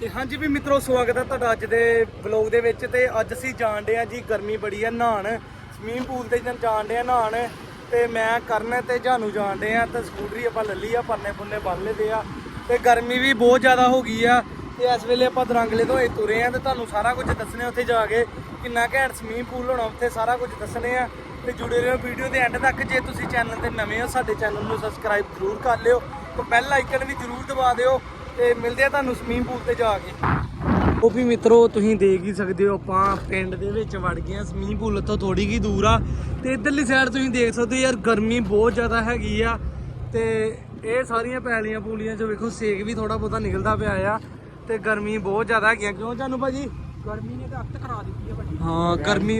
ਤੇ ਹਾਂਜੀ ਵੀ ਮਿੱਤਰੋ, ਸਵਾਗਤ ਹੈ ਤੁਹਾਡਾ ਅੱਜ ਦੇ ਵਲੌਗ ਦੇ ਵਿੱਚ ਤੇ ਅੱਜ ਅਸੀਂ ਜਾਣਦੇ ਆ ਜੀ ਗਰਮੀ ਬੜੀ ਆ ਨਹਾਣ ਸਵੀਮਿੰਗ ਪੂਲ ਤੇ ਜਾਣਦੇ ਆ ਨਹਾਣ ਤੇ ਮੈਂ, ਕਰਨ ਤੇ ਜਾਨੂ ਜਾਣਦੇ ਆ ਤੇ ਸਕੂਟਰੀ ਆਪਾਂ ਲੱਲੀ ਆ, ਪਰਨੇ ਪੁੰਨੇ ਬੰਨ ਲਏ ਆ ਤੇ ਗਰਮੀ ਵੀ ਬਹੁਤ ਜ਼ਿਆਦਾ ਹੋ ਗਈ ਆ ਤੇ ਇਸ ਵੇਲੇ ਆਪਾਂ ਦਰੰਗਲੇ ਤੋਂ ਇਹ ਤੁਰੇ ਆ ਤੇ ਤੁਹਾਨੂੰ ਸਾਰਾ ਕੁਝ ਦੱਸਣੇ ਉੱਥੇ ਜਾ ਕੇ, ਕਿੰਨਾ ਘੈਂਟ ਸਵੀਮਿੰਗ ਪੂਲ ਹੋਣਾ ਉੱਥੇ ਸਾਰਾ ਕੁਝ ਦੱਸਣੇ ਆ ਤੇ ਜੁੜੇ ਰਹੋ ਵੀਡੀਓ ਦੇ ਐਂਡ ਤੱਕ, ਜੇ ਤੁਸੀਂ ਚੈਨਲ ਤੇ ਨਵੇਂ ਹੋ ਸਾਡੇ ਚੈਨਲ ਨੂੰ ਸਬਸਕ੍ਰਾਈਬ ਜ਼ਰੂਰ ਕਰ ਲਿਓ ਤੇ ਬੈਲ ਆਈਕਨ ਵੀ ਜ਼ਰੂਰ ਦਬਾ ਦਿਓ। ਤੇ ਮਿਲਦੇ ਆ ਤੁਹਾਨੂੰ ਸਵੀਮਿੰਗ ਪੂਲ ਤੇ ਜਾ ਕੇ। ਉਹ ਵੀ ਮਿੱਤਰੋ ਤੁਸੀਂ ਦੇਖ ਹੀ ਸਕਦੇ ਹੋ ਆਪਾਂ ਪਿੰਡ ਦੇ ਵਿੱਚ ਵੜ ਗਏ ਆ ਸਵੀਮਿੰਗ ਪੂਲ ਤੋਂ ਥੋੜੀ ਕੀ ਦੂਰ ਆ। ਤੇ ਇਧਰਲੀ ਸਾਈਡ ਤੁਸੀਂ ਦੇਖ ਸਕਦੇ ਹੋ ਯਾਰ ਗਰਮੀ ਬਹੁਤ ਜ਼ਿਆਦਾ ਹੈਗੀ ਆ। ਤੇ ਇਹ ਸਾਰੀਆਂ ਪੈਲੀਆਂ ਪੂਲੀਆਂ ਚ ਵੇਖੋ ਸੇਕ ਵੀ ਥੋੜਾ ਬਹੁਤਾ ਨਿਕਲਦਾ ਪਿਆ ਆ। ਤੇ ਗਰਮੀ ਬਹੁਤ ਜ਼ਿਆਦਾ ਹੈਗੀ ਆ। ਕਿਉਂ ਜਾਨੂੰ ਭਾਜੀ? ਗਰਮੀ ਨੇ ਤਾਂ ਅੱਤ ਕਰਾ ਦਿੱਤੀ ਹੈ ਵੱਡੀ ਹਾਂ ਗਰਮੀ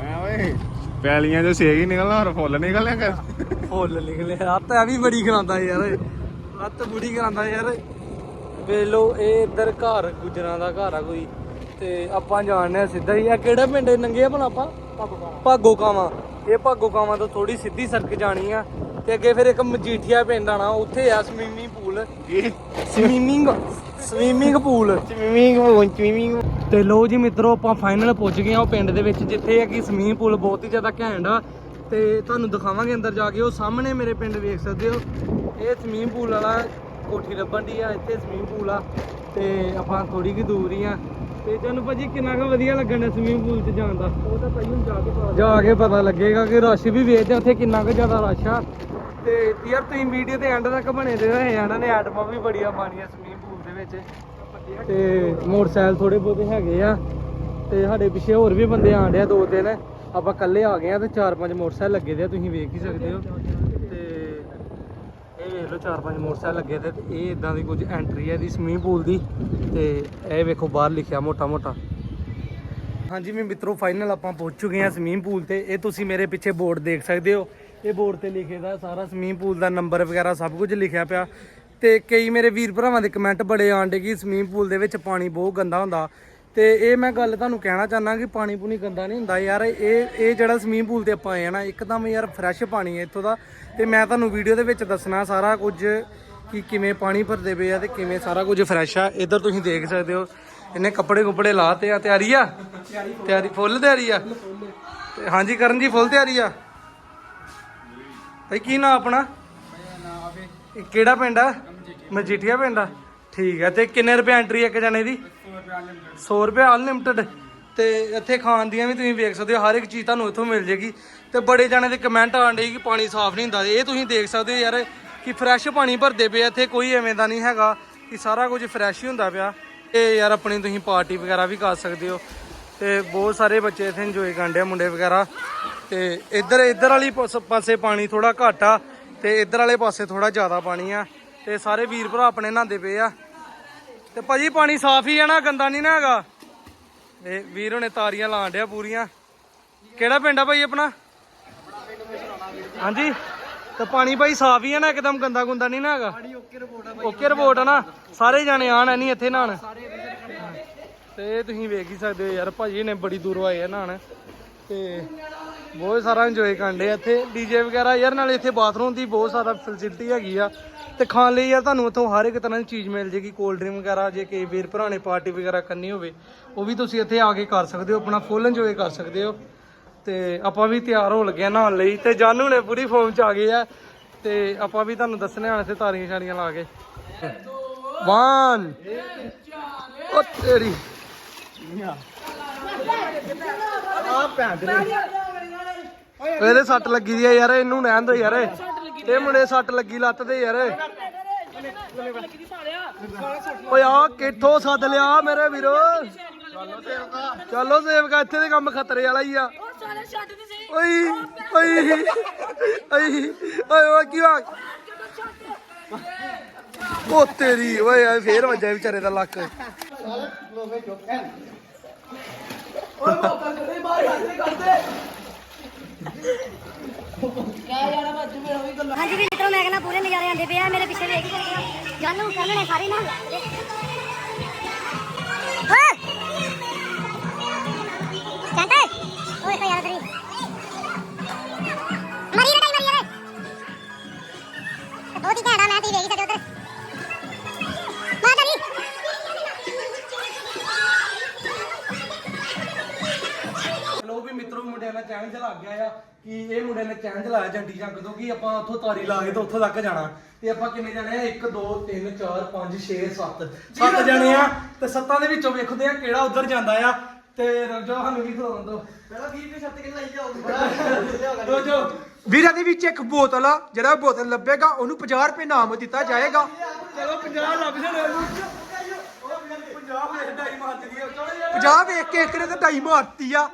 ਐ ਓਏ ਪੈਲੀਆਂ ਚੋਂ ਸੇਕ ਹੀ ਨਿਕਲਣਾ ਹੋਰ ਫੁੱਲ ਨਿਕਲਿਆ ਕਰ ਫੁੱਲ ਨਿਕਲੇ ਹੱਥ ਐ ਵੀ ਬੜੀ ਕਰਾਂਦਾ ਯਾਰ। ਹੱਥ ਬੁੜੀ ਕਰਾਂਦਾ ਯਾਰ। ਵੇਖ ਲਓ ਇਹ ਇੱਧਰ ਘਰ ਗੁਜਰਾਂ ਦਾ ਘਰ ਆ ਕੋਈ ਤੇ ਆਪਾਂ ਜਾਣਦੇ ਆ ਸਿੱਧਾ ਹੀ। ਆ ਕਿਹੜਾ ਪਿੰਡ ਨੰਗੇ ਭਲਾ ਆਪਾਂ? ਭਾਗੋ ਕਾਵਾਂ। ਇਹ ਭਾਗੋ ਕਾਵਾਂ ਤੋਂ ਥੋੜੀ ਸਿੱਧੀ ਸੜਕ ਜਾਣੀ ਆ। ਤੇ ਅੱਗੇ ਫਿਰ ਇੱਕ ਮਜੀਠੀਆ ਪਿੰਡ ਆਣਾ ਉੱਥੇ ਆ swimming pool. Swimming swimming pool. Swimming pool swimming ਤੇ ਲੋ ਜੀ ਮਿੱਤਰੋ ਆਪਾਂ ਫਾਈਨਲ ਪਹੁੰਚ ਗਏ ਆ ਉਹ ਪਿੰਡ ਦੇ ਵਿੱਚ ਜਿੱਥੇ ਹੈ ਕਿ ਸਵੀਮਿੰਗ ਪੂਲ ਬਹੁਤ ਹੀ ਜ਼ਿਆਦਾ ਘੈਂਟ ਆ। ਤੇ ਤੁਹਾਨੂੰ ਦਿਖਾਵਾਂਗੇ ਅੰਦਰ ਜਾ ਕੇ ਉਹ ਸਾਹਮਣੇ ਮੇਰੇ ਪਿੰਡ ਵੇਖ ਸਕਦੇ ਹੋ। ਇਹ ਸਵੀਮਿੰਗ ਪੂਲ ਵਾਲਾ ਕੋਠੀ ਲੱਭਣ ਦੀ ਆ ਇੱਥੇ ਸਵੀਮਿੰਗ ਪੂਲ ਆ ਤੇ ਆਪਾਂ ਥੋੜੀ ਕੀ ਦੂਰ ਹੀ ਆ। ਤੇ ਤੁਹਾਨੂੰ ਭਾਜੀ ਕਿੰਨਾ ਕੁ ਵਧੀਆ ਲੱਗਣ ਸਵੀਮਿੰਗ ਪੂਲ 'ਚ ਜਾਣ ਦਾ? ਉਹ ਤਾਂ ਭਾਈ ਹੁਣ ਜਾ ਕੇ ਪਾ ਜਾ ਕੇ ਪਤਾ ਲੱਗੇਗਾ ਕਿ ਰਸ਼ ਵੀ ਵੇਖਦੇ ਆ ਉੱਥੇ ਕਿੰਨਾ ਕੁ ਜ਼ਿਆਦਾ ਰਸ਼ ਆ। ਤੇ ਯਾਰ ਤੁਸੀਂ ਵੀਡੀਓ ਦੇ ਐਂਡ ਤੱਕ ਬਣੇ ਦੇ ਹੋਏ ਆ ਇਹਨਾਂ ਨੇ ਐਟਮਾਂ ਵੀ ਬੜੀਆਂ ਪਾਣੀਆਂ ਸਵੀਮਿੰਗ ਪੂਲ ਦੇ ਵਿੱਚ। ਤੇ ਮੋਟਰਸਾਈਕਲ ਥੋੜੇ ਬਹੁਤੇ ਹੈਗੇ ਆ ਤੇ ਸਾਡੇ ਪਿੱਛੇ ਹੋਰ ਵੀ ਬੰਦੇ ਆਣ ਡਿਆ ਦੋ ਤਿੰਨ। ਆਪਾਂ ਇਕੱਲੇ ਆ ਗਏ ਆ ਤੇ ਚਾਰ ਪੰਜ ਮੋਟਰਸਾਈਕਲ ਲੱਗੇ ਦੇ ਆ ਤੁਸੀਂ ਵੇਖ ਹੀ ਸਕਦੇ ਹੋ। ਵੇਖ ਲਓ, ਚਾਰ ਪੰਜ ਮੋਟਰਸਾਈਕਲ ਲੱਗੇ ਤੇ ਤੇ ਇਹ ਇਦਾਂ ਦੀ ਕੁਝ ਐਂਟਰੀ ਹੈ ਦੀ ਸਵੀਮਿੰਗ ਪੂਲ ਦੀ ਤੇ ਇਹ ਵੇਖੋ ਬਾਹਰ ਲਿਖਿਆ ਮੋਟਾ ਮੋਟਾ। ਹਾਂਜੀ ਮੈਂ ਮਿੱਤਰੋ ਫਾਈਨਲ ਆਪਾਂ ਪਹੁੰਚ ਚੁੱਕੇ ਹਾਂ ਸਵੀਮਿੰਗ ਪੂਲ ਤੇ। ਇਹ ਤੁਸੀਂ ਮੇਰੇ ਪਿੱਛੇ ਬੋਰਡ ਦੇਖ ਸਕਦੇ ਹੋ। ਇਹ ਬੋਰਡ ਤੇ ਲਿਖੇ ਦਾ ਸਾਰਾ ਸਵੀਮਿੰਗ ਪੂਲ ਦਾ ਨੰਬਰ ਵਗੈਰਾ ਸਭ ਕੁਝ ਲਿਖਿਆ ਪਿਆ। ਤੇ ਕਈ ਮੇਰੇ ਵੀਰ ਭਰਾਵਾਂ ਦੇ ਕਮੈਂਟ ਬੜੇ ਆਉਂਦੇ ਕਿ ਸਵੀਮਿੰਗ ਪੂਲ ਦੇ ਵਿੱਚ ਪਾਣੀ ਬਹੁਤ ਗੰਦਾ ਹੁੰਦਾ। ਤੇ ਇਹ ਮੈਂ ਗੱਲ ਤੁਹਾਨੂੰ ਕਹਿਣਾ ਚਾਹੁੰਦਾ ਕਿ ਪਾਣੀ ਪੂਣੀ ਗੰਦਾ ਨਹੀਂ ਹੁੰਦਾ ਯਾਰ ਇਹ ਇਹ ਜਿਹੜਾ ਸਵੀਮਿੰਗ ਪੂਲ ਤੇ ਆਪਾਂ ਆਏ ਆ ਨਾ ਇੱਕਦਮ ਯਾਰ ਫਰੈਸ਼ ਪਾਣੀ ਹੈ ਇੱਥੋਂ ਦਾ। ਤੇ ਮੈਂ ਤੁਹਾਨੂੰ ਵੀਡੀਓ ਦੇ ਵਿੱਚ ਦੱਸਣਾ ਸਾਰਾ ਕੁਝ ਕਿ ਕਿਵੇਂ ਪਾਣੀ ਭਰਦੇ ਪਏ ਆ ਤੇ ਕਿਵੇਂ ਸਾਰਾ ਕੁਝ ਫਰੈਸ਼ ਆ। ਇੱਧਰ ਤੁਸੀਂ ਦੇਖ ਸਕਦੇ ਹੋ ਇਹਨੇ ਕੱਪੜੇ ਕੁਪੜੇ ਲਾਤੇ ਆ। ਤਿਆਰੀ ਆ? ਤਿਆਰੀ ਫੁੱਲ ਤਿਆਰੀ ਆ? ਤੇ ਹਾਂਜੀ ਕਰਨ ਜੀ ਫੁੱਲ ਤਿਆਰੀ ਆ? ਭਾਈ ਕੀ ਨਾਂ ਆਪਣਾ? ਇਹ ਕਿਹੜਾ ਪਿੰਡ ਆ? ਮਜੀਠੀਆ ਪਿੰਡ ਆ? ਠੀਕ ਹੈ, ਤੇ ਕਿੰਨੇ ਰੁਪਏ ਐਂਟਰੀ ਹੈ ਇੱਕ ਜਣੇ ਦੀ? 100 ਰੁਪਏ ਅਨਲਿਮਟਿਡ ਤੇ ਇੱਥੇ ਖਾਣ ਦੀਆਂ ਵੀ ਤੁਸੀਂ ਵੇਖ ਸਕਦੇ ਹੋ, ਹਰ ਇੱਕ ਚੀਜ਼ ਤੁਹਾਨੂੰ ਇੱਥੋਂ ਮਿਲ ਜੇਗੀ। ਤੇ ਬੜੇ ਜਣੇ ਦੇ ਕਮੈਂਟ ਆਉਂਦੇ ਕਿ ਪਾਣੀ ਸਾਫ਼ ਨਹੀਂ ਹੁੰਦਾ। ਇਹ ਤੁਸੀਂ ਦੇਖ ਸਕਦੇ ਹੋ ਯਾਰ ਕਿ ਫਰੈਸ਼ ਪਾਣੀ ਭਰਦੇ ਪਏ ਇੱਥੇ ਕੋਈ ਐਵੇਂ ਦਾ ਨਹੀਂ ਹੈਗਾ ਕਿ ਸਾਰਾ ਕੁਝ ਫਰੈਸ਼ ਹੀ ਹੁੰਦਾ ਪਿਆ। ਤੇ ਯਾਰ ਆਪਣੀ ਤੁਸੀਂ ਪਾਰਟੀ ਵਗੈਰਾ ਵੀ ਕਰ ਸਕਦੇ ਹੋ। ਤੇ ਬਹੁਤ ਸਾਰੇ ਬੱਚੇ ਇੱਥੇ ਇੰਜੋਏ ਕਰਦੇ ਆ ਮੁੰਡੇ ਵਗੈਰਾ। ਤੇ ਇੱਧਰ ਇੱਧਰ ਵਾਲੀ ਪਾਸ- ਪਾਸੇ ਪਾਣੀ ਥੋੜਾ ਘੱਟ ਆ, ਤੇ ਇੱਧਰ ਵਾਲੇ ਪਾਸੇ ਥੋੜਾ ਜ਼ਿਆਦਾ ਪਾਣੀ ਆ। ਤੇ ਸਾਰੇ ਵੀਰ ਭਰਾ ਆਪਣੇ ਨਹਾਉਂਦੇ ਪਏ ਆ। ਤੇ ਭਾਜੀ ਪਾਣੀ ਸਾਫ਼ ਹੀ ਆ ਨਾ, ਗੰਦਾ ਨਹੀਂ ਨਾ ਹੈਗਾ। ਇਹ ਵੀਰ ਹੁਣੇ ਤਾਰੀਆਂ ਲਾਣ ਡਿਆ ਪੂਰੀਆਂ। ਕਿਹੜਾ ਪਿੰਡ ਆ ਭਾਈ ਆਪਣਾ? ਹਾਂਜੀ। ਤੇ ਪਾਣੀ ਭਾਈ ਸਾਫ਼ ਹੀ ਆ ਨਾ, ਇੱਕਦਮ ਗੰਦਾ ਗੁੰਦਾ ਨਹੀਂ ਨਾ ਹੈਗਾ। ਓਕੇ ਰਿਪੋਰਟ ਆ ਨਾ। ਸਾਰੇ ਜਾਣੇ ਆਣ ਨਹੀਂ ਇੱਥੇ ਨਹਾਣ ਤੇ ਇਹ ਤੁਸੀਂ ਵੇਖ ਹੀ ਸਕਦੇ ਹੋ ਯਾਰ, ਭਾਜੀ ਨੇ ਬੜੀ ਦੂਰੋਂ ਆਏ ਆ ਨਹਾਣ ਤੇ ਬਹੁਤ ਸਾਰਾ ਇੰਜੋਏ ਕਰਦੇ ਆ ਇੱਥੇ। ਡੀਜੇ ਵਗੈਰਾ ਯਾਰ, ਨਾਲੇ ਇੱਥੇ ਬਾਥਰੂਮ ਦੀ ਬਹੁਤ ਸਾਰਾ ਫੈਸਿਲਿਟੀ ਹੈਗੀ ਆ। ਤੇ ਖਾਣ ਲਈ ਯਾਰ ਤੁਹਾਨੂੰ ਇੱਥੋਂ ਹਰ ਇੱਕ ਤਰ੍ਹਾਂ ਦੀ ਚੀਜ਼ ਮਿਲ ਜੇਗੀ ਕੋਲਡ ਡਰਿੰਕ ਵਗੈਰਾ, ਜੇ ਕਿ ਵੀਰ ਭਰਾ ਨੇ ਪਾਰਟੀ ਵਗੈਰਾ ਕਰਨੀ ਹੋਵੇ, ਉਹ ਵੀ ਤੁਸੀਂ ਇੱਥੇ ਆ ਕੇ ਕਰ ਸਕਦੇ ਹੋ, ਆਪਣਾ ਫੁੱਲ ਇੰਜੋਏ ਕਰ ਸਕਦੇ ਹੋ। ਤੇ ਆਪਾਂ ਵੀ ਤਿਆਰ ਹੋਣ ਲੱਗੇ ਆ ਨਹਾਉਣ ਲਈ, ਤੇ ਜਾਨੂ ਨੇ ਪੂਰੀ ਫੋਮ ਚ ਆ ਗਏ ਆ। ਤੇ ਆਪਾਂ ਵੀ ਤੁਹਾਨੂੰ ਦੱਸਣੇ ਆਣ ਇੱਥੇ ਤਾਰੀਆਂ ਸ਼ਾਰੀਆਂ ਲਾ ਕੇ। 1 ਉਹ ਤੇਰੀ। ਆ ਭੈਣ ਦੇ ਇਹਦੇ ਸੱਟ ਲੱਗੀ ਦੀ ਆ ਯਾਰ ਇਹਨੂੰ ਰਹਿਣ ਦੋ ਯਾਰ। ਇਹ ਮੁੰਡੇ ਸੱਟ ਲੱਗੀ ਲੱਤ ਤੇ ਯਾਰ। ਓਏ ਆ ਕਿੱਥੋਂ ਸੱਦ ਲਿਆ ਮੇਰੇ ਵੀਰੋ? ਚਲੋ ਸੇਵਕਾ ਇੱਥੇ ਦੇ ਕੰਮ ਖਤਰੇ ਵਾਲਾ ਹੀ ਆ। ਓਏ ਓਏ ਓਏ ਓਏ ਓਏ ਕੀ ਆ ਉਹ ਤੇਰੀ ਓਏ ਫੇਰ ਵੱਜਿਆ ਵਿਚਾਰੇ ਦਾ ਲੱਕ। ਹਾਂਜੀ ਵੀ ਮਿੱਤਰੋ ਮੈਂ ਕਹਿੰਦਾ ਪੂਰੇ ਨਜ਼ਾਰੇ ਆਂਦੇ ਪਏ ਆ, ਮੇਰੇ ਪਿੱਛੇ ਵੇਖ। ਹੀ ਸਕਦੇ ਹੋ ਜਾਨੂ ਕਰਨ ਨੇ ਸਾਰੇ ਨਾ। ਓਏ! ਚੰਟੇ ਓਏ ਤਾਂ ਯਾਰ ਤੇਰੀ। ਮਰੀ ਬਟਾਈ ਮਰੀ ਓਏ। ਬਹੁਤ ਹੀ ਘੈਂਟਾ ਮੈਂ ਤੀ ਵੇਖ ਹੀ ਮੁੰਡੇ ਨਾਲ ਚੈਲੰਜ ਲੱਗ ਗਿਆ ਆ ਕਿ ਇਹ ਮੁੰਡੇ ਨੇ ਚੈਲੰਜ ਲਾਇਆ ਜੰਡੀ ਜੰਗ ਤੋਂ ਕਿ ਆਪਾਂ ਉੱਥੋਂ ਤਾਰੀ ਲਾ ਕੇ ਤੇ ਉੱਥੋਂ ਤੱਕ ਜਾਣਾ। ਤੇ ਆਪਾਂ ਕਿੰਨੇ ਜਾਣੇ ਆ? 1 2 3 4 5 6 7 7 ਜਾਣੇ ਆ। ਤੇ ਸੱਤਾਂ ਦੇ ਵਿੱਚੋਂ ਵੇਖਦੇ ਆ ਕਿਹੜਾ ਉਧਰ ਜਾਂਦਾ ਆ। ਤੇ ਰਜੋ ਸਾਨੂੰ ਵੀ ਖਵਾਉਣ ਦੋ? ਪਹਿਲਾਂ 20 ਤੇ 7 ਕਿੰਨਾ ਲਾਈ ਜਾਓ। ਰਜੋ। ਵੀਰਾਂ ਦੇ ਵਿੱਚ ਇੱਕ ਬੋਤਲ ਆ ਜਿਹੜਾ ਬੋਤਲ ਲੱਭੇਗਾ ਉਹਨੂੰ 50 ਰੁਪਏ ਨਾਮ ਦਿੱਤਾ ਜਾਏਗਾ। ਚਲੋ 50 ਲੱਭ ਜਾਣੇ। ਉਹਨੂੰ ਉਹ 50 ਮੇਰੇ ਢਾਈ ਮਾਰ ਦਿੱਤੀ ਚਲੋ ਯਾਰ। 50 ਵੇਖ ਕੇ ਇੱਕ ਨੇ ਤਾਂ ਢਾਈ ਮਾਰਤੀ ਆ।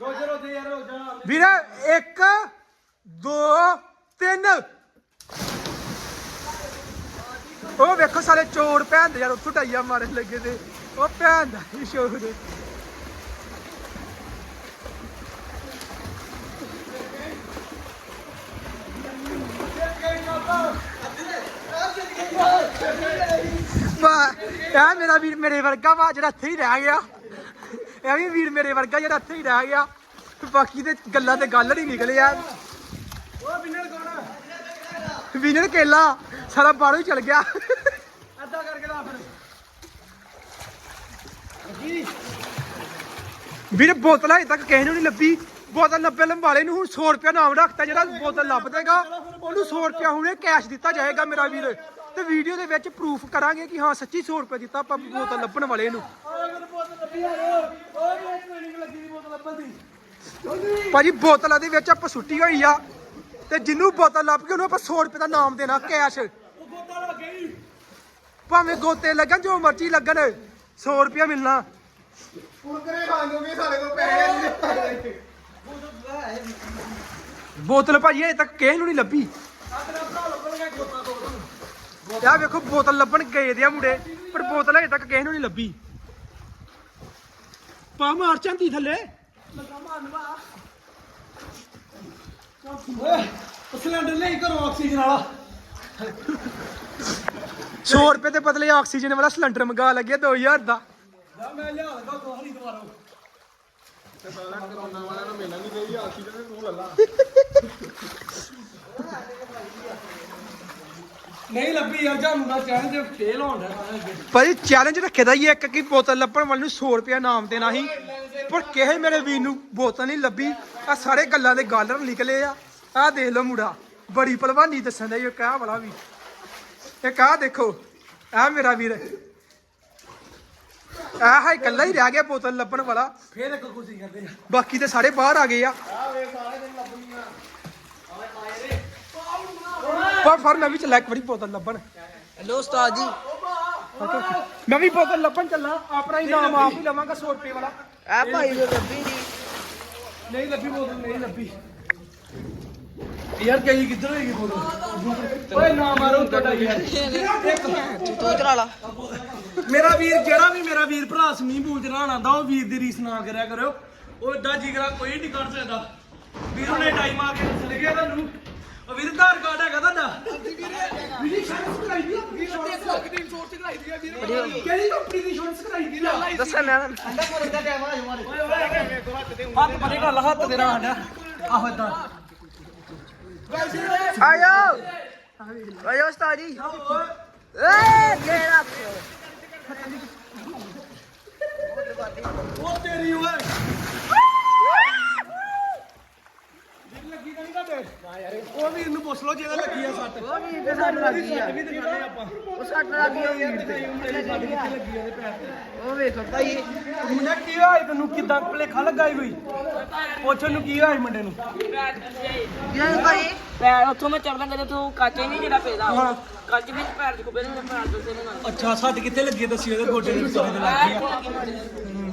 ਰੋਜੇ ਰੋਜੇ ਯਾਰ ਰੋਜਾ ਵੀਰੇ 1 2 3 ਉਹ ਵੇਖੋ ਸਾਰੇ ਚੋਰ ਭੈਣ ਦੇ ਯਾਰ, ਉੱਥੋਂ ਢਾਈਆ ਮਾਰਨ ਲੱਗੇ ਤੇ। ਉਹ ਭੈਣ ਦਾ ਹੀ ਸ਼ੋਰ ਵਾ ਇਹ ਮੇਰਾ ਵੀਰ ਮੇਰੇ ਵਰਗਾ ਵਾ ਜਿਹੜਾ ਇੱਥੇ ਹੀ ਰਹਿ ਗਿਆ। ਇਹ ਵੀ ਵੀਰ ਮੇਰੇ ਵਰਗਾ ਜਿਹੜਾ ਇੱਥੇ ਹੀ ਰਹਿ ਗਿਆ ਬਾਕੀ ਤੇ ਗੱਲਾਂ ਤੇ ਗੱਲ ਨਹੀਂ ਨਿਕਲੇ ਆ ਉਹ ਬਿਨਰ ਕੌਣ ਵੀਨਰ ਕੇਲਾ ਸਾਰਾ ਬਾਹਰੋਂ ਹੀ ਚਲ ਗਿਆ। ਅੱਧਾ ਕਰਕੇ ਲਾ ਫਿਰ। ਵੀਰ ਬੋਤਲ ਅਜੇ ਤੱਕ ਕਿਸੇ ਨੂੰ ਨਹੀਂ ਲੱਭੀ। ਬੋਤਲ ਲੱਭੇ ਲੰਬਾਲੇ ਨੂੰ ਹੁਣ 100 ਰੁਪਏ ਨਾਮ ਰੱਖਤਾ ਜਿਹੜਾ ਬੋਤਲ ਲੱਭ ਦੇਗਾ ਉਹਨੂੰ 100 ਰੁਪਏ ਹੁਣੇ ਕੈਸ਼ ਦਿੱਤਾ ਜਾਏਗਾ ਮੇਰਾ ਵੀਰ। ਤੇ ਵੀਡੀਓ ਦੇ ਵਿੱਚ ਪ੍ਰੂਫ ਕਰਾਂਗੇ ਕਿ ਹਾਂ, ਸੱਚੀ 100 ਰੁਪਏ ਦਿੱਤਾ ਆਪਾਂ ਬੋਤਲ ਲੱਭਣ ਵਾਲੇ ਨੂੰ। ਓਏ ਬੋਤਲ ਲੱਭੀ ਭਾਜੀ, ਬੋਤਲਾਂ ਦੇ ਵਿੱਚ ਆਪਾਂ ਸੁੱਟੀ ਹੋਈ ਆ ਤੇ ਜਿੰਨੂੰ ਬੋਤਲ ਲੱਭ ਕੇ ਉਹਨੂੰ ਆਪਾਂ 100 ਰੁਪਏ ਦਾ ਨਾਮ ਦੇਣਾ ਕੈਸ਼ ਭਾਵੇਂ ਗੋਤੇ ਲੱਗਣ, ਜੋ ਮਰਜ਼ੀ ਲੱਗਣ 100 ਰੁਪਏ ਮਿਲਣਾ। ਕੁਰਕਰੇ ਖਾਂਦੋਗੇ ਸਾਡੇ ਕੋਲ ਪੈਸੇ ਬੋਤਲ ਭਾਜੀ ਅਜੇ ਤੱਕ ਕਿਸੇ ਨੂੰ ਨਹੀਂ ਲੱਭੀ ਆ ਤੇਰਾ ਭਰਾ ਲੱਭਣਗੇ ਗੋਤਾ ਦੋ ਯਾ ਵੇਖੋ ਬੋਤਲ ਲੱਭਣ ਗਏ ਦੇ ਆ ਮੁੰਡੇ ਪਰ ਬੋਤਲ ਅਜੇ ਤੱਕ ਕਿਸੇ ਨੂੰ ਨਹੀਂ ਲੱਭੀ। ਪਾ ਮਾਰ ਚੰਦੀ ਥੱਲੇ। ਸਿਲੰਡਰ ਲਈ ਘਰੋਂ ਆਕਸੀਜਨ ਵਾਲਾ। 100 ਰੁਪਏ ਦੇ ਬਦਲੇ ਆਕਸੀਜਨ ਵਾਲਾ ਸਿਲੰਡਰ ਮੰਗਾ ਲੱਗਿਆ 2000 ਦਾ ਜਾ ਮੈਂ ਲਿਆ ਲਗਾ ਕੋਹਰੀ ਦੁਬਾਰਾ ਕਰੋਨਾ ਵਾਲਿਆਂ ਨੂੰ ਮਿਲਣ ਨਹੀਂ ਦੇਈ ਆਖੀ ਤੇ ਤੂੰ ਲੱਲਾ। ਨਹੀਂ ਲੱਭੀ ਯਾਰ ਜਾਨੂੰ ਦਾ ਚੈਲੰਜ ਫੇਲ ਹੋਣ ਦਾ ਅੱਗੇ ਭਾਜੀ ਚੈਲੰਜ ਰੱਖੇ ਦਾ ਹੀ ਇੱਕ ਕਿ ਬੋਤਲ ਲੱਭਣ ਵਾਲੇ ਨੂੰ 100 ਰੁਪਏ ਨਾਮ ਦੇਣਾ ਸੀ। ਪਰ ਕਿਸੇ ਮੇਰੇ ਵੀਰ ਨੂੰ ਬੋਤਲ ਨਹੀਂ ਲੱਭੀ। ਆ ਸਾਰੇ ਗੱਲਾਂ ਦੇ ਗਾਲਰ ਨਿਕਲੇ ਆ। ਆਹ ਦੇਖ ਲਓ ਮੁੰਡਾ ਬੜੀ ਭਲਵਾਨੀ ਦੱਸਣ ਦਾ ਇਹ ਕਹਿ ਵਾਲਾ ਵੀ। ਇਹ ਕਾ ਦੇਖੋ ਆ ਮੇਰਾ ਵੀਰ। ਆਹ ਹੈ ਇਕੱਲਾ ਹੀ ਰਹਿ ਗਿਆ ਬੋਤਲ ਲੱਭਣ ਵਾਲਾ। ਫੇਰ ਇੱਕ ਕੁਸੀ ਕਰਦੇ ਆ। ਬਾਕੀ ਤੇ ਸਾਰੇ ਬਾਹਰ ਆ ਗਏ ਆ। ਪਰ ਫਰ ਮੈਂ ਵੀ ਚੱਲਾ ਇੱਕ ਵਾਰੀ ਬੋਤਲ ਲੱਭਣ। ਹੈਲੋ ਉਸਤਾਦ ਜੀ। ਮੈਂ ਵੀ ਬੋਤਲ ਲੱਭਣ ਚੱਲਾ ਆਪਣਾ ਹੀ ਨਾਮ ਆਪ ਹੀ ਲਵਾਂਗਾ 100 ਰੁਪਏ ਵਾਲਾ। ਇਹ ਭਾਈ ਨੂੰ ਲੱਭੀ ਨਹੀਂ ਨਹੀਂ ਲੱਭੀ ਬੋਤਲ ਨਹੀਂ ਲੱਭੀ। ਯਾਰ ਕਹੀ ਕਿੱਧਰ ਹੋਏਗੀ ਬੋਤਲ? ਓਏ ਨਾ ਮਾਰੋ ਤੁਹਾਡਾ ਯਾਰ। ਤੂੰ ਚਲਾ ਲਾ। ਮੇਰਾ ਵੀਰ ਜਿਹੜਾ ਵੀ ਮੇਰਾ ਵੀਰ ਭਰਾ ਸਮੀਹ ਬੂਲ ਚ ਰਹਿਣ ਆਂਦਾ ਉਹ ਵੀਰ ਦੀ ਰੀਸ ਨਾ ਕਰਿਆ ਕਰਿਓ। ਉਹ ਏਡਾ ਜਿਗਰਾ ਕੋਈ ਨਹੀਂ ਕਰ ਸਕਦਾ। ਵੀਰ ਨੇ ਟਾਈਮ ਆ ਕੇ ਦੱਸ ਗਿਆ ਤੁਹਾਨੂੰ। ਉਹ ਵੀਰ ਆਧਾਰ ਕਾਰਡ ਹੈਗਾ ਤੁਹਾਡਾ। ਵੀਰ। ਇੰਸ਼ੋਰੈਂਸ ਕਰਾਈ ਦੀ ਵੀਰ 3 ਲੱਖ ਦੀ। ਇੰਸ਼ੋਰੈਂਸ ਕਰਾਈ ਦੀ ਵੀਰ। ਕਿਹੜੀ ਕੰਪਨੀ ਦੀ ਇੰਸ਼ੋਰੈਂਸ ਕਰਾਈ ਦੀ ਦੱਸਾਂ ਮੈਂ। ਹੱਥ ਪਰੇ ਕਰ ਲਾ ਹੱਥ ਤੇਰਾ ਸਾਡਾ। ਆਹੋ ਇਦਾਂ। ਆਇਓ। ਆਇਓ ਉਸਤਾਦ ਜੀ। ਏ ਤੇਰਾ ਉਹ ਤੇਰੀ ਓਏ ਵੀਰ ਲੱਗੀ ਤਾਂ ਨਹੀਂ ਤੁਹਾਡੇ ਹਾਂ ਯਾਰ ਉਹ ਵੀਰ ਨੂੰ ਪੁੱਛ ਲਓ ਜਿਹਦਾ ਲੱਗੀ ਆ ਸੱਟ ਉਹ ਵੀ ਤੇ ਸੱਟ ਲੱਗੀ ਆ ਵੀ ਦਿਖਾਣੇ ਆਪਾਂ ਉਹ ਸੱਟ ਲੱਗੀ ਆ ਵੀਰ ਤੇ ਲੱਗੀ ਆ ਉਹਦੇ ਪੈਰ ਤੇ ਉਹ ਵੇਖੋ ਭਾਈ ਮੁੰਡਾ ਕੀ ਹੋਇਆ ਤੈਨੂੰ ਕਿਦਾਂ ਭਲੇਖਾ ਲੱਗਾ ਈ ਪੁੱਛ ਉਹਨੂੰ ਕੀ ਹੋਇਆ ਮੁੰਡੇ ਨੂੰ ਕਿਹਨਾਂ ਭਾਈ ਪੈਰ ਉੱਥੋਂ ਮੈਂ ਚੜਦਾ ਜਦੋਂ ਤੂੰ ਕਾਚੇ ਨਹੀਂ ਜਿਹੜਾ ਪੈਦਾ ਕੱਚ ਵਿੱਚ ਪੈਰ ਦੀ ਕੁਬੇ ਦੇ ਪੈਰ ਦੋ ਤੇਰੇ ਅੱਛਾ ਸੱਟ ਕਿੱਥੇ ਲੱਗੀ ਦੱਸੀ ਉਹਦੇ ਗੋਡੇ ਦੇ ਵਿਚਾਰੇ ਲੱਗੀ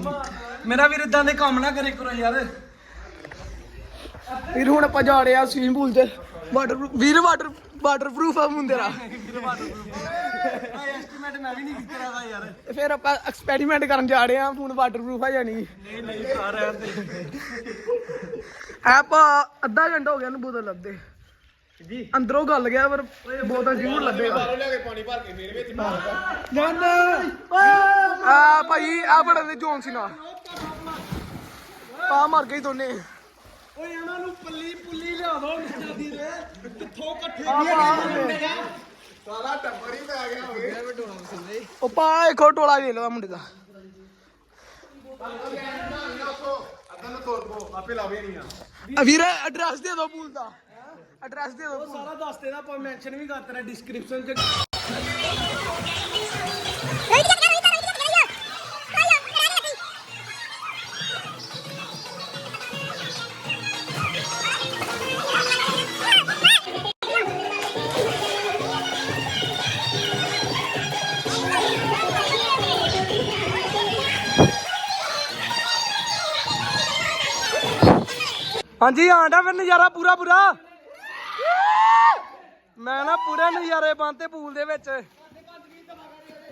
ਆ ਮੇਰਾ ਵੀਰ ਇਦਾਂ ਦੇ ਕੰਮ ਨਾ ਕਰੇ ਕਰੋ ਯਾਰ ਵੀਰ ਹੁਣ ਆਪਾਂ ਜਾ ਰਹੇ ਆ ਸਵੀਮਿੰਗ ਪੂਲ ਤੇ। ਵਾਟਰ ਵੀਰ ਵਾਟਰ ਵਾਟਰਪ੍ਰੂਫ ਆ ਮੁੰਡੇ ਦਾ। ਐਸਟੀਮੇਟ ਮੈਂ ਵੀ ਨਹੀਂ ਕੀਤਾ ਦਾ ਯਾਰ ਤੇ ਫਿਰ ਆਪਾਂ ਐਕਸਪੈਰੀਮੈਂਟ ਕਰਨ ਜਾ ਰਹੇ ਆ ਹੁਣ ਵਾਟਰਪ੍ਰੂਫ ਆ ਜਾਣੀ ਨਹੀਂ? ਨਹੀਂ ਭਰਾ ਰਹਿਣ ਦੇ ਆਪਾਂ ਅੱਧਾ ਘੰਟਾ ਹੋ ਗਿਆ ਨੂੰ ਬੋਤਲ ਲੱਭਦੇ। ਜੀ। ਅੰਦਰੋਂ ਗੱਲ ਗਿਆ ਪਰ ਬੋਤਲ ਜ਼ਰੂਰ ਲੱਭੇਗਾ ਬਾਹਰੋਂ ਲਿਆ ਕੇ ਪਾਣੀ ਭਰ ਕੇ ਮੇਰੇ ਵਿੱਚ ਮਾਰਦਾ ਨਨ ਆ ਭਾਈ ਆ ਬੜਾ ਜੋਨ ਸੀ ਨਾ ਆ ਮਰ ਗਏ ਦੋਨੇ। ਓਏ ਇਹਨਾਂ ਨੂੰ ਪੱਲੀ ਪੁੱਲੀ ਲਿਆ ਦੋ ਨਜ਼ਾਦੀ ਦੇ ਕਿੱਥੋਂ ਇਕੱਠੇ ਸਾਰਾ ਟੱਬਰ ਹੀ ਪੈ ਗਿਆ ਹੋਵੇ। ਉਹ ਪਾ ਇੱਕੋ ਟੋਲਾ ਲੈ ਲਓ ਮੁੰਡੇ ਦਾ। ਤੈਨੂੰ ਤੋਰ ਕੋ ਆਪੇ ਲਾਵੇ ਨਹੀਂ ਆ। ਆ ਵੀਰ ਐਡਰੈਸ ਦੇ ਦਿਓ ਪੂਲ ਦਾ। ਐਡਰੈਸ ਦੇ ਦਿਓ ਸਾਰਾ ਦੱਸ ਦੇਣਾ ਆਪਾਂ ਮੈਂਸ਼ਨ ਵੀ ਕਰ ਦੇਣਾ ਡਿਸਕ੍ਰਿਪਸ਼ਨ 'ਚ। ਹਾਂਜੀ, ਆਂਡਾ ਫਿਰ ਨਜ਼ਾਰਾ ਪੂਰਾ ਪੂਰਾ। ਮੈਂ ਨਾ ਪੂਰੇ ਨਜ਼ਾਰੇ ਬੰਨਤੇ ਪੂਲ ਦੇ ਵਿੱਚ।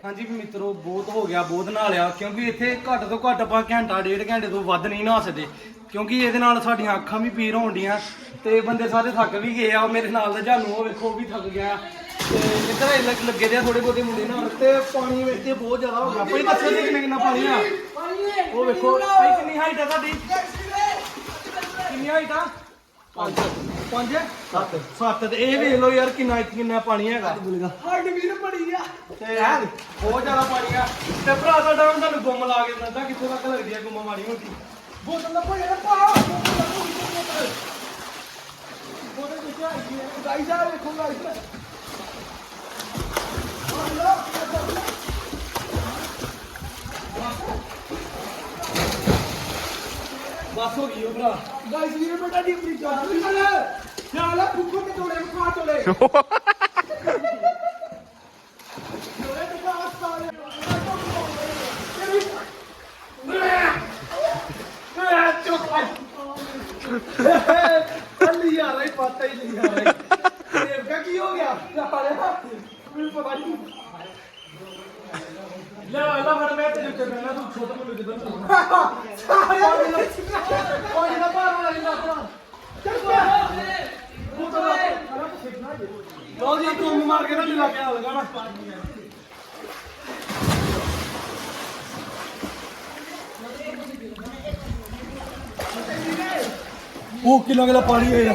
ਹਾਂਜੀ ਮਿੱਤਰੋ, ਬਹੁਤ ਹੋ ਗਿਆ, ਬਹੁਤ ਨਹਾ ਕਿਉਂਕਿ ਇੱਥੇ ਘੱਟ ਤੋਂ ਘੱਟ ਆਪਾਂ ਘੰਟਾ, ਡੇਢ ਘੰਟੇ ਤੋਂ ਵੱਧ ਨਹੀਂ ਨਹਾ ਸਕਦੇ। ਕਿਉਂਕਿ ਇਹਦੇ ਨਾਲ ਸਾਡੀਆਂ ਅੱਖਾਂ ਵੀ ਪੀਰ ਹੋਣ ਡੀਆਂ, ਤੇ ਬੰਦੇ ਸਾਰੇ ਥੱਕ ਵੀ ਗਏ ਆ ਮੇਰੇ ਨਾਲ ਦਾ ਜਾਨੂ, ਉਹ ਵੇਖੋ, ਉਹ ਵੀ ਥੱਕ ਗਿਆ। ਤੇ ਇੱਧਰ ਇਹ ਲੱਗੇ ਦੇ ਥੋੜੇ ਬਹੁਤੇ ਮੁੰਡੇ ਨਾਲ, ਤੇ ਪਾਣੀ ਵਿੱਚ ਬਹੁਤ ਜ਼ਿਆਦਾ ਹੋ ਗਿਆ। ਭਾਈ ਦੱਸੋ ਜੀ ਕਿੰਨਾ ਕਿੰਨਾ ਪਾਣੀ ਆ? ਉਹ ਵੇਖੋ, ਭਾਈ ਕਿੰਨੀ ਹਾਈਟ ਆ ਤੁਹਾਡੀ? ਕਿੰਨੀ ਹਾਈਟ ਆ ਪੰਜ। ਪੰਜ? ਸੱਤ। ਸੱਤ ਤੇ ਇਹ ਵੇਖ ਲਓ ਯਾਰ ਕਿੰਨਾ ਕਿੰਨਾ ਪਾਣੀ ਹੈਗਾ। ਹਾਈਟ ਵੀ ਨਾ ਬੜੀ ਆ। ਤੇ ਬਹੁਤ ਜ਼ਿਆਦਾ ਪਾਣੀ ਆ। ਤੇ ਭਰਾ ਸਾਡਾ ਹੁਣ ਤੁਹਾਨੂੰ ਗੁੰਮ ਲਾ ਕੇ ਦਿੰਦਾ। ਕਿੱਥੋਂ ਤੱਕ ਲੱਗਦੀ ਆ ਗੁੰਮ ਮਾਰੀ ਹੁੰਦੀ ਬੋਤਲ ਲੱਭੋ ਯਾਰ ਪਾ ਬੋਤਲ ਕਿੱਥੇ ਆਈ ਹੈ ਗਾਈਸ ਆ ਵੇਖੋ ਗਾਈਸ। ਬਸ ਹੋ ਗਈ ਉਹ ਭਰਾ ਗਾਈਸ ਵੀਰੇ ਬੇਟਾ ਡੀਪਰੀ ਚਾਹ ਚੱਲ ਆ ਫੁੱਕੋ ਤੇ ਤੋੜੇ ਖਾ ਤੋੜੇ ਤੋੜੇ ਤੇ ਖਾ ਸਾਰੇ ਅੱਲੀ ਯਾਰ ਇਹ ਪਤਾ ਹੀ ਨਹੀਂ ਯਾਰ ਦੇਵਕਾ ਕੀ ਹੋ ਗਿਆ ਸਾਲੇ ਮੈਨੂੰ ਪਤਾ ਨਹੀਂ ਲੈ ਲੈ ਫੜ, ਮੈਂ ਤੇਰੇ ਉੱਤੇ ਬੈਠਾ ਤੂੰ ਛੋਟਾ ਮੈਨੂੰ ਕਿਦਾਂ ਉਹ ਇਹਦਾ ਬਾਹਰ ਵਾਲਾ ਨਹੀਂ ਲੱਗਦਾ ਚੱਲ ਲੋ ਜੀ, ਤੂੰ ਮਾਰ ਕੇ ਨਾ ਲਾ ਕੇ ਆ ਲਗਾਣਾ ਉਹ ਕਿਲੋ ਕਿਲੋ ਪਾਣੀ ਹੋਇਆ।